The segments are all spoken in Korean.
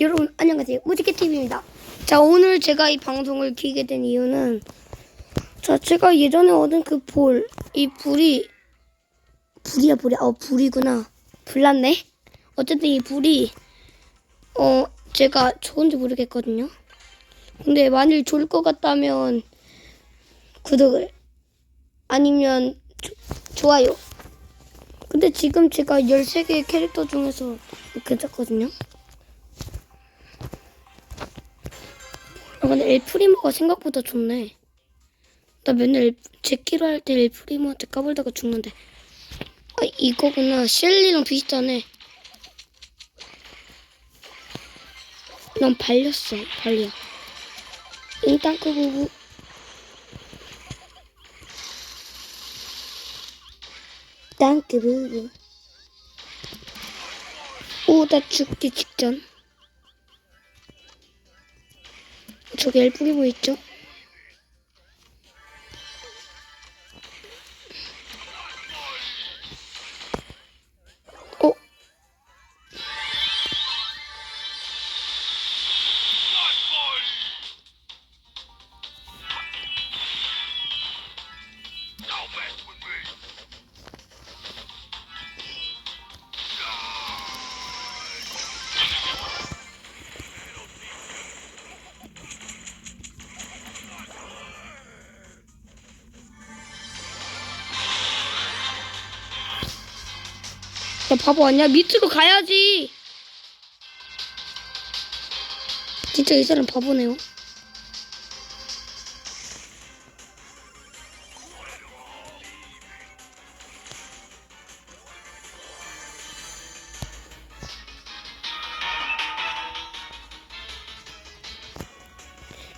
여러분 안녕하세요. 무지개TV입니다. 자 오늘 제가 이 방송을 키게 된 이유는 자 제가 예전에 얻은 그 볼 이 불이 불이야 불이? 어 불이구나. 불났네? 어쨌든 이 불이 어 제가 좋은지 모르겠거든요. 근데 만일 좋을 것 같다면 구독을 아니면 조- 좋아요. 근데 지금 제가 13개의 캐릭터 중에서 괜찮거든요 아 근데 엘프리모가 생각보다 좋네. 나 맨날 엘- 제키로 할 때 엘프리모한테 까불다가 죽는데. 아 이거구나. 셸리랑 비슷하네. 난 발렸어. 발려. 인땅크 부부. 땅크 부부. 오, 나 죽기 직전. 저기 엘 뿌리고 있죠? 야 바보 아니야? 밑으로 가야지. 진짜 이 사람 바보네요.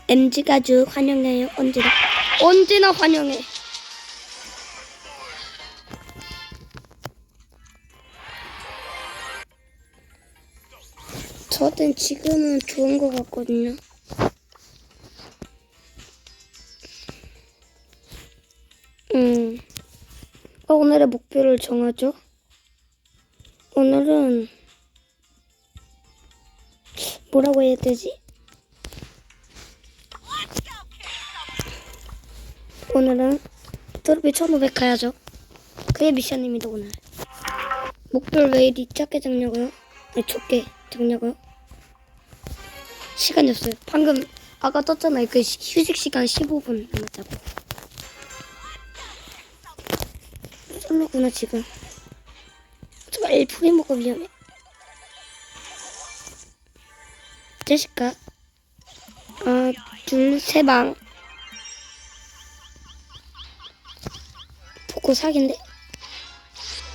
MG 가족 환영해요. 언제나 언제나 환영해. 저는 지금은 좋은 것 같거든요. 음. 어, 오늘의 목표를 정하죠. 오늘은 뭐라고 해야 되지? 오늘은 트로피 1500 가야죠. 그게 미션입니다, 오늘. 목표를 왜 이리 작게 잡냐고요? 아니, 좁게 잡냐고요? 시간이 없어요. 방금 아까 떴잖아요. 그 시- 휴식 시간 15분 남았다고. 솔로구나 지금. 저 엘프리모가 위험해. 제시카. 아, 둘, 세 방. 보고 사기인데.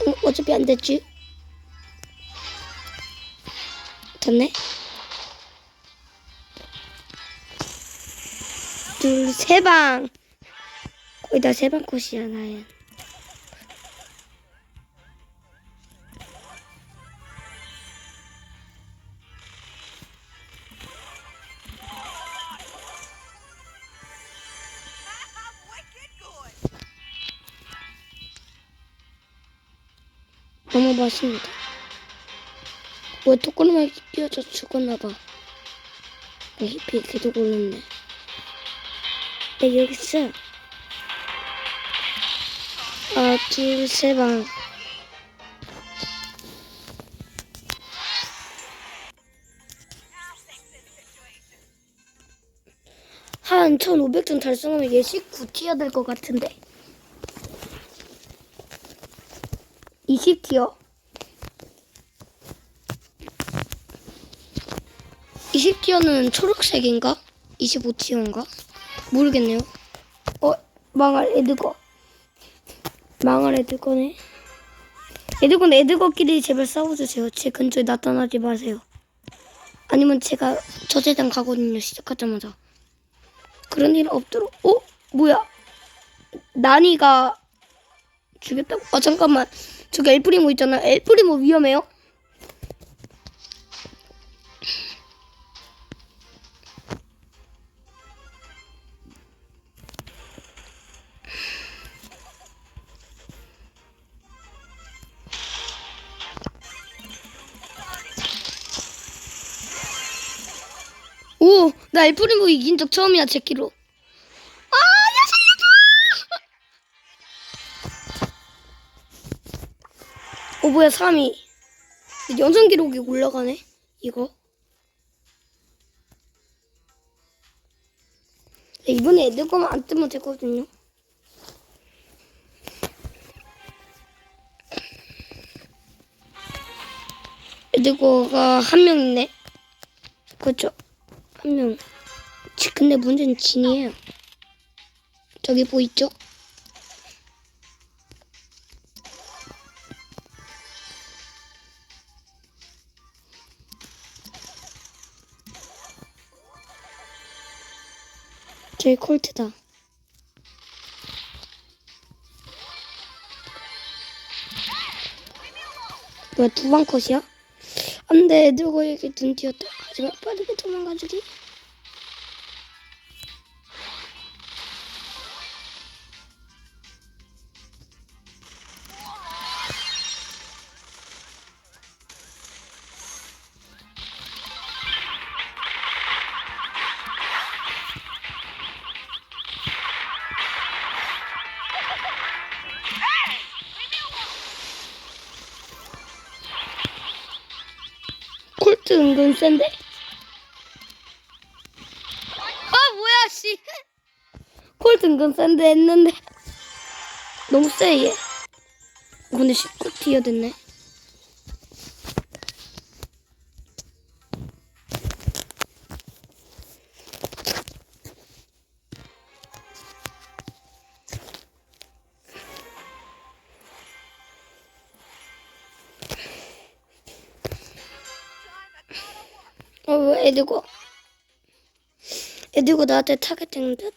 어, 어차피 안 됐지. 됐네. 둘, 세 방. 거의 다 세 방 컷이야, 나연. 너무 맛있습니다. 왜 토끼만 뛰어져 죽었나봐. 히피 계속 오는데. 네, 여기 있어. 아, 둘, 세 방. 한 1500점 달성하면 예식 9티어 될 것 같은데. 20티어. 20티어는 초록색인가? 25티어인가? 모르겠네요. 어, 망할 에드거. 망할 에드거네. 에드건 에드거끼리 제발 싸워주세요. 제 근처에 나타나지 마세요. 아니면 제가 저재단 가거든요. 시작하자마자. 그런 일 없도록. 어? 뭐야? 나니가 죽였다고? 아 잠깐만. 저기 엘프리모 있잖아. 엘프리모 위험해요? 나 엘프리모 이긴 적 처음이야 제키로. 아 야 살려줘! 어 뭐야 3위 연성 기록이 올라가네 이거. 네, 이번에 애들 거만 안 뜨면 되거든요. 애들 거가 한 명 있네. 그렇죠 한 명. 지- 근데 문제는 진이에요. 저기 보이죠? 저기 콜트다. 뭐야 두방 컷이야? 안 돼 누구 이렇게 눈 띄었다. 하지만 빠르게 도망가주기. 콜트 은근 센데? 아 뭐야 씨. 콜트 은근 센데 했는데? 너무 세얘. 어, 근데 19 티어 됐네 애들고 애들고 나한테 타겟팅 듯?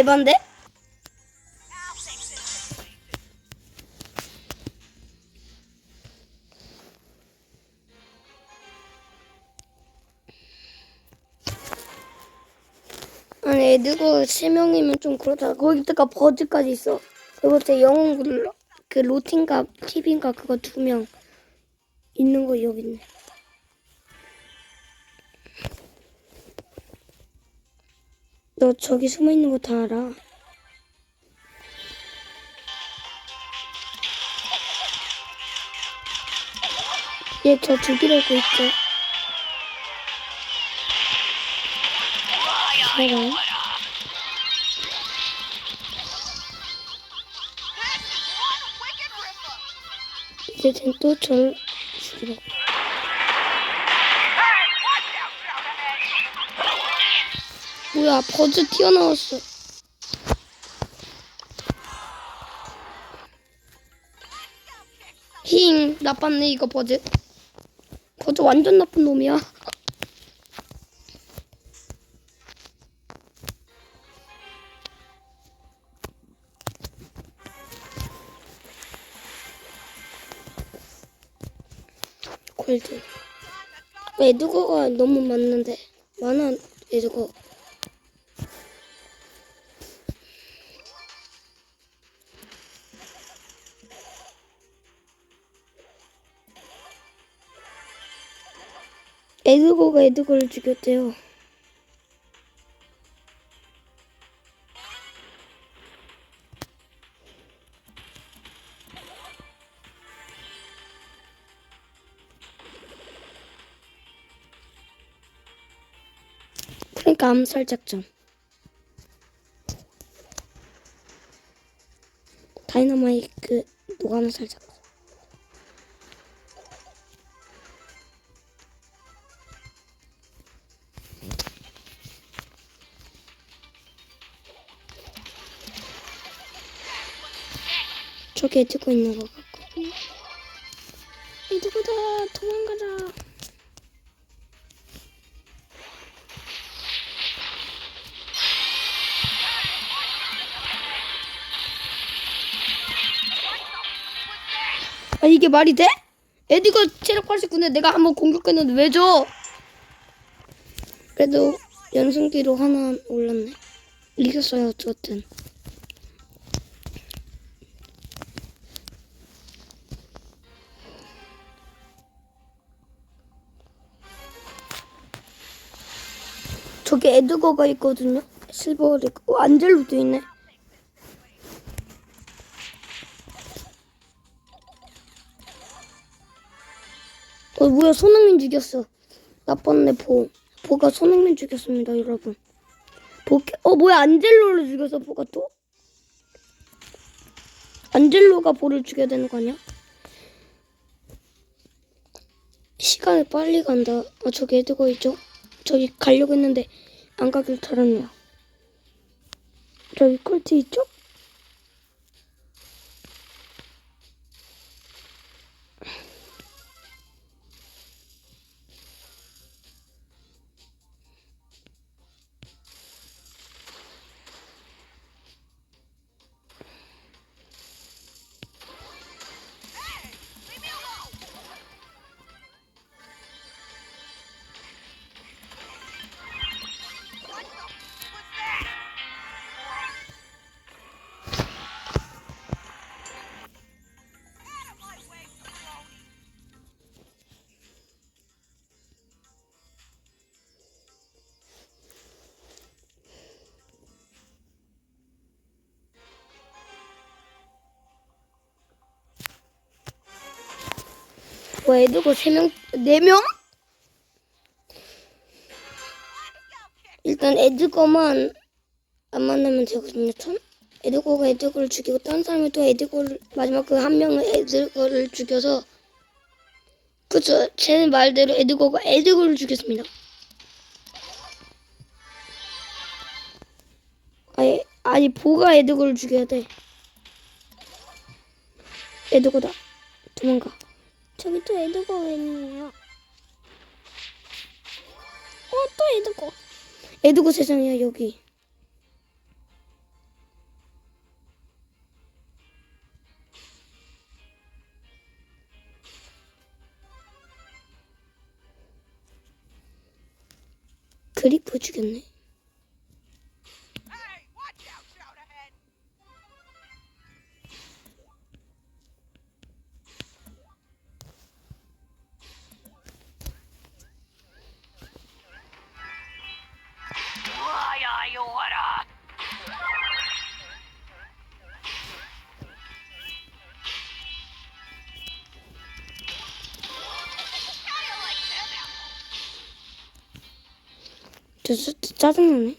에반데? 아니 애들고 세 명이면 좀 그렇다. 거기다가 버즈까지 있어. 제 영웅 그, 그 로틴가 팁인가 그거 두 명 있는 거 여기 있네. 너 저기 숨어 있는 거 다 알아. 얘 저 죽이려고 있죠. 제가 이제 쟨또절 죽이려고. 뭐야 버즈 튀어나왔어. 힝 나빴네 이거 버즈. 버즈 완전 나쁜 놈이야. 골드. 에드거가 너무 많는데 많아 에드거. 에드거가 에드거를 죽였대요. 그러니까 암살 작전. 다이너마이트 노감살 작전. 저기 에드거 있는 것 같거든요. 에드거다 도망가자. 아 이게 말이 돼? 에드거 체력 89인데 내가 한번 공격했는데 왜 줘? 그래도 연승기로 하나 올랐네. 이겼어요 어쨌든. 저기 에드거가 있거든요. 실버를 어, 안젤로도 있네. 어 뭐야 손흥민 죽였어. 나빴네 보. 보가 손흥민 죽였습니다 여러분. 보. 어 뭐야 안젤로를 죽였어 보가 또? 안젤로가 보를 죽여야 되는 거 아니야? 시간이 빨리 간다. 아 저기 에드거 있죠? 저기 가려고 했는데 안 가길 잘했네요. 저기 콜트 있죠? 뭐 에드거 세 명, 네 명? 일단 에드거만 안 만나면 되거든요. 전 에드거가 에드거를 죽이고 다른 사람이 또 에드거를 마지막 그 한 명은 에드거를 죽여서 그죠? 제 말대로 에드거가 에드거를 죽였습니다. 아니 아니 보가 에드거를 죽여야 돼. 에드거다. 도망가. 저기 또 에드거가 있네요. 어, 또 에드거. 에드거 세상이야, 여기. 그리프 죽였네. 저 짜증나네.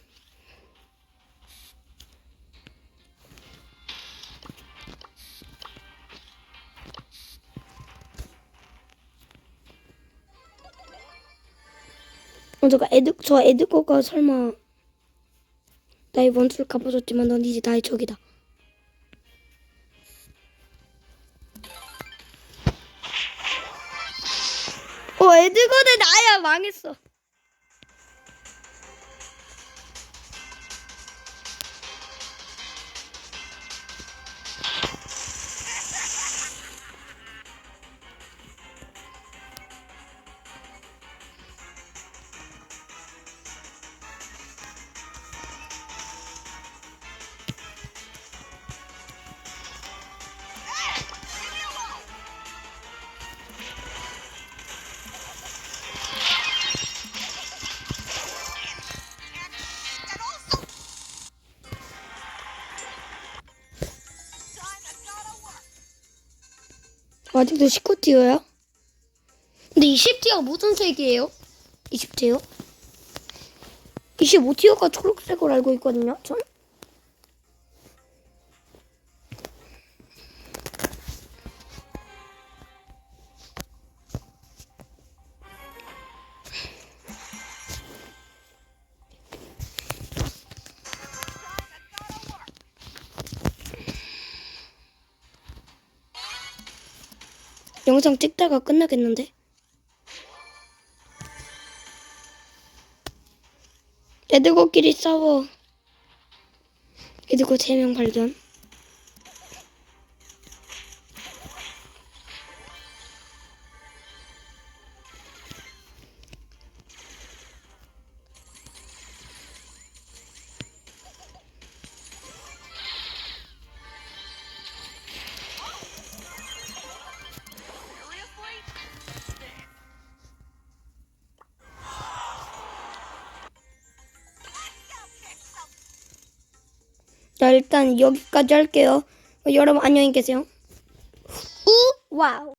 어, 저가 에드, 저 에드거가 설마 나의 원수를 갚아줬지만 넌 이제 나의 적이다. 어, 에드거 대 나야 망했어. 아직도 19티어야? 근데 20티어가 무슨 색이에요? 20티어? 25티어가 초록색으로 알고 있거든요, 전? 영상 찍다가 끝나겠는데? 애들끼리 싸워. 애들고 세명 발견. 일단 여기까지 할게요. 여러분 안녕히 계세요. 우 와우.